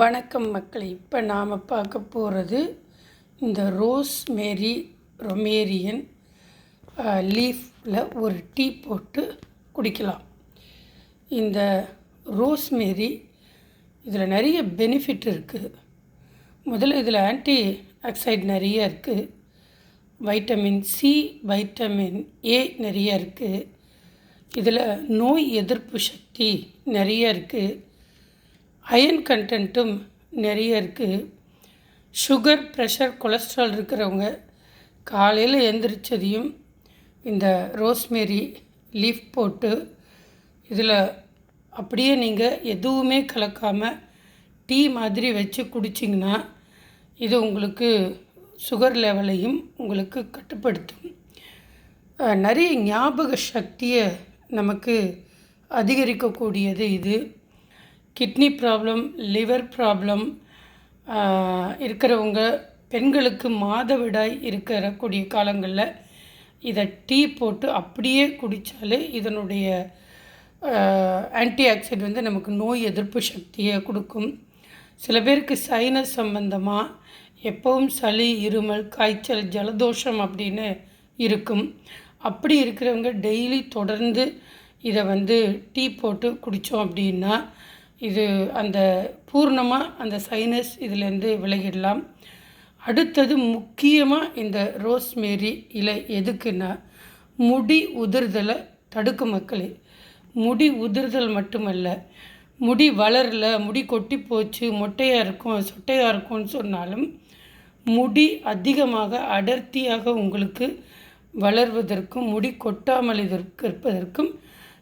வணக்கம் மக்களை இப்போ நாம் பார்க்க போகிறது இந்த ரோஸ் மேரி ரொமேரியன் லீஃப்பில் ஒரு டீ போட்டு குடிக்கலாம். இந்த ரோஸ் மேரி இதில் நிறைய பெனிஃபிட் இருக்குது முதல்ல இதில் ஆன்டி ஆக்சைடு நிறைய இருக்குது வைட்டமின் சி வைட்டமின் ஏ நிறைய இருக்குது இதில் நோய் எதிர்ப்பு சக்தி நிறைய இருக்குது அயன் கண்டென்ட்டும் நிறைய இருக்குது சுகர் ப்ரெஷர் கொலஸ்ட்ரால் இருக்கிறவங்க காலையில் எந்திரிச்சதையும் இந்த ரோஸ்மேரி லீஃப் போட்டு இதில் அப்படியே நீங்கள் எதுவுமே கலக்காமல் டீ மாதிரி வச்சு குடிச்சிங்கன்னா இது உங்களுக்கு சுகர் லெவலையும் உங்களுக்கு கட்டுப்படுத்தும். நிறைய ஞாபக சக்தியை நமக்கு அதிகரிக்கக்கூடியது இது. கிட்னி ப்ராப்ளம் லிவர் ப்ராப்ளம் இருக்கிறவங்க பெண்களுக்கு மாதவிடாய் இருக்கக்கூடிய காலங்களில் இதை டீ போட்டு அப்படியே குடித்தாலே இதனுடைய ஆன்டி ஆக்சிடென்ட் வந்து நமக்கு நோய் எதிர்ப்பு சக்தியை கொடுக்கும். சில பேருக்கு சைனஸ் சம்பந்தமாக எப்பவும் சளி இருமல் காய்ச்சல் ஜலதோஷம் அப்படின்னு இருக்கும். அப்படி இருக்கிறவங்க டெய்லி தொடர்ந்து இதை வந்து டீ போட்டு குடித்தோம் அப்படின்னா இது அந்த பூர்ணமாக அந்த சைனஸ் இதிலேருந்து விலகிடலாம். அடுத்தது முக்கியமாக இந்த ரோஸ்மேரி இலை எதுக்குன்னா முடி உதிர்தலை தடுக்கும் மக்களே. முடி உதிர்தல் மட்டுமல்ல முடி வளரல முடி கொட்டி போச்சு மொட்டையாக இருக்கும் சொட்டையாக இருக்கும்னு சொன்னாலும் முடி அதிகமாக அடர்த்தியாக உங்களுக்கு வளர்வதற்கும் முடி கொட்டாமல் இதற்கு இருப்பதற்கும்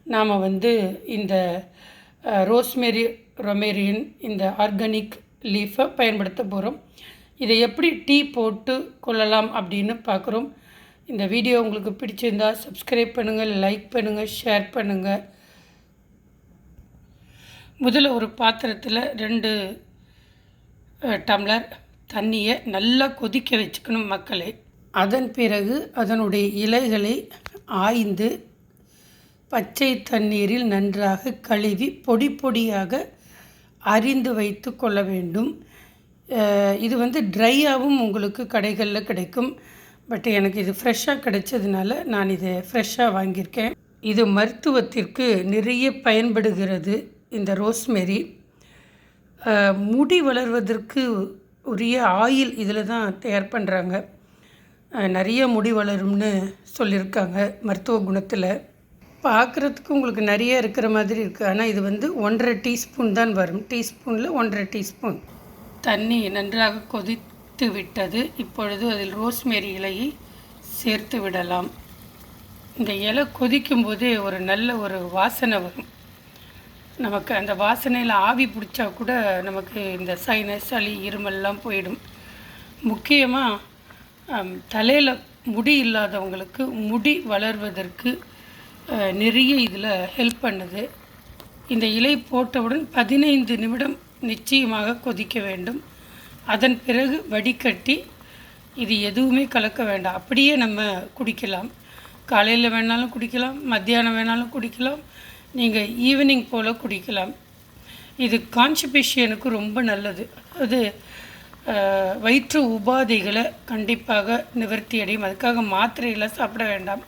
நாம் வந்து இந்த ரோஸ்மேரி ரொமேரியன் இந்த ஆர்கானிக் லீஃபை பயன்படுத்த போகிறோம் இதை எப்படி டீ போட்டு கொள்ளலாம் அப்படின்னு பார்க்குறோம். இந்த வீடியோ உங்களுக்கு பிடிச்சிருந்தால் சப்ஸ்கிரைப் பண்ணுங்கள் லைக் பண்ணுங்கள் ஷேர் பண்ணுங்கள் முதல்ல ஒரு பாத்திரத்தில் ரெண்டு டம்ளர் தண்ணியை நல்லா கொதிக்க வச்சுக்கணும் மக்களை. அதன் பிறகு அதனுடைய இலைகளை ஆய்ந்து பச்சை தண்ணீரில் நன்றாக கழுவி பொடி பொடியாக அறிந்து வைத்து கொள்ள வேண்டும். இது வந்து ட்ரையாகவும் உங்களுக்கு கடைகளில் கிடைக்கும். பட் எனக்கு இது ஃப்ரெஷ்ஷாக கிடைச்சதுனால நான் இதை ஃப்ரெஷ்ஷாக வாங்கியிருக்கேன். இது மருத்துவத்திற்கு நிறைய பயன்படுகிறது இந்த ரோஸ்மெரி. முடி வளர்வதற்கு உரிய ஆயில் இதில் தான் தயார் பண்ணுறாங்க நிறைய முடி வளரும்னு சொல்லியிருக்காங்க மருத்துவ குணத்தில். பார்க்குறதுக்கு உங்களுக்கு நிறைய இருக்கிற மாதிரி இருக்குது ஆனால் இது வந்து ஒன்றரை டீஸ்பூன் தான் வரும். டீஸ்பூனில் ஒன்றரை டீஸ்பூன். தண்ணி நன்றாக கொதித்து விட்டது. இப்பொழுது அதில் ரோஸ்மேரி இலையை சேர்த்து விடலாம். இந்த இலை கொதிக்கும் போதே ஒரு நல்ல ஒரு வாசனை வரும். நமக்கு அந்த வாசனையில் ஆவி பிடிச்சா கூட நமக்கு இந்த சைனஸ் சளி இருமல்லாம் போயிடும். முக்கியமாக தலையில் முடி இல்லாதவங்களுக்கு முடி வளர்வதற்கு நிறைய இதில் ஹெல்ப் பண்ணுது. இந்த இலை போட்டவுடன் பதினைந்து நிமிடம் நிச்சயமாக கொதிக்க வேண்டும். அதன் பிறகு வடிகட்டி இது எதுவுமே கலக்க வேண்டாம். அப்படியே நம்ம குடிக்கலாம். காலையில் வேணாலும் குடிக்கலாம் மத்தியானம் வேணாலும் குடிக்கலாம் நீங்கள் ஈவினிங் போல் குடிக்கலாம். இது கான்ஸ்டிபேஷனுக்கு ரொம்ப நல்லது. அது வயிற்று உபாதைகளை கண்டிப்பாக நிவர்த்தி அடையும். அதுக்காக மாத்திரைகளை சாப்பிட வேண்டாம்.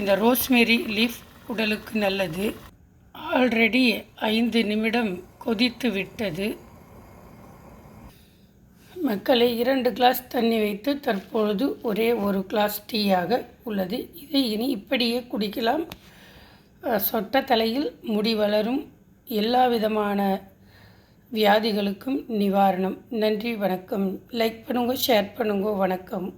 இந்த ரோஸ்மேரி லீஃப் உடலுக்கு நல்லது. ஆல்ரெடி ஐந்து நிமிடம் கொதித்து விட்டது. மக்களை இரண்டு கிளாஸ் தண்ணி வைத்து தற்பொழுது ஒரே ஒரு கிளாஸ் டீயாக உள்ளது. இதை இனி இப்படியே குடிக்கலாம். சொட்ட தலையில் முடி வளரும். எல்லா விதமான வியாதிகளுக்கும் நிவாரணம். நன்றி வணக்கம். லைக் பண்ணுங்கள் ஷேர் பண்ணுங்கள் வணக்கம்.